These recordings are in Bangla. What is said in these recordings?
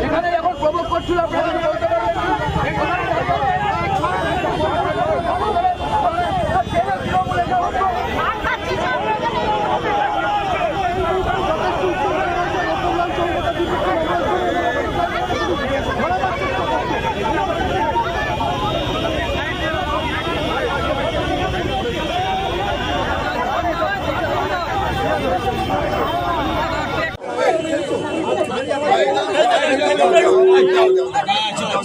এখানে এখন প্রভোগ করছিল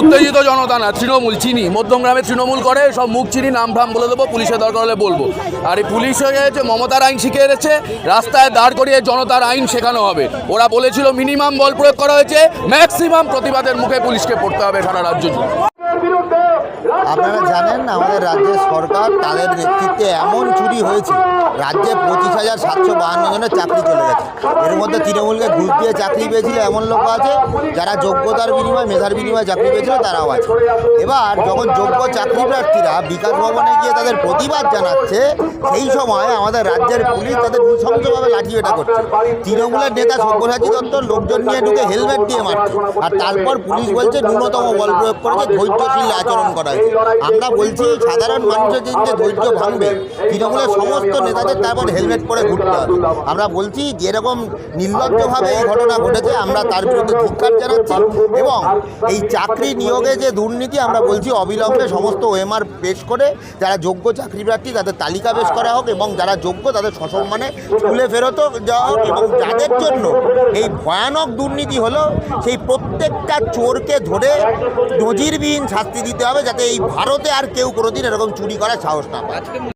উত্তেজিত জনতা না, তৃণমূল, চিনি। মধ্যমগ্রামে তৃণমূল করে, সব মুখ চিনি, নাম ফাম বলে দেবো, পুলিশের দরকার হলে বলব। আর এই পুলিশ হয়ে মমতার আইন শিখে এসেছে রাস্তায় দাঁড় করিয়ে জনতার আইন শেখানো হবে। ওরা বলেছিল মিনিমাম বল প্রয়োগ করা হয়েছে ম্যাক্সিমাম প্রতিবাদের মুখে পুলিশকে পড়তে হবে সারা রাজ্য জুড়ে। আপনারা জানেন আমাদের রাজ্যের সরকার তাদের নেতৃত্বে এমন চুরি হয়েছে, রাজ্যে পঁচিশ হাজার সাতশো বাহান্ন জনের চাকরি চলে গেছে। এর মধ্যে তৃণমূলকে ঘুষ দিয়ে চাকরি পেয়েছিল এমন লোক আছে, যারা যোগ্যতার বিনিময়ে, মেধার বিনিময়ে চাকরি পেয়েছিল, তারাও আছে। এবার যখন যোগ্য চাকরি প্রার্থীরা বিকাশ ভবনে গিয়ে তাদের প্রতিবাদ জানাচ্ছে, সেই সময় আমাদের রাজ্যের পুলিশ তাদের নৃশংসভাবে লাঠিপেটা করছে। তৃণমূলের নেতা সব্যসাচী দত্ত লোকজন নিয়ে ঢুকে হেলমেট দিয়ে মারছে। আর তারপর পুলিশ বলছে, ন্যূনতম বল প্রয়োগ করেছে, ধৈর্যশীল আচরণ করা হয়েছে আমরা বলছি সাধারণ মানুষের যে ধৈর্য ভাঙবে তৃণমূলের সমস্ত নেতাদের তারপর হেলমেট পরে ঘুরতে হবে। আমরা বলছি যেরকম নির্লজ্জভাবে এই ঘটনা ঘটেছে আমরা তার বিরুদ্ধে ধিক্কার জানাচ্ছি এবং এই চাকরি নিয়োগে যে দুর্নীতি আমরা বলছি অবিলম্বে সমস্ত ওএমআর পেশ করে যারা যোগ্য চাকরি প্রার্থী তাদের তালিকা পেশ করা হোক এবং যারা যোগ্য তাদের সসম্মানে স্কুলে ফেরত যাওয়া হোক এবং যাদের জন্য এই ভয়ানক দুর্নীতি হলো সেই প্রত্যেকটা চোরকে ধরে নজিরবিহীন শাস্তি দিতে হবে যাতে এই ভারতে আর কেউ কোনোদিন এরকম চুরি করার সাহস না পায়।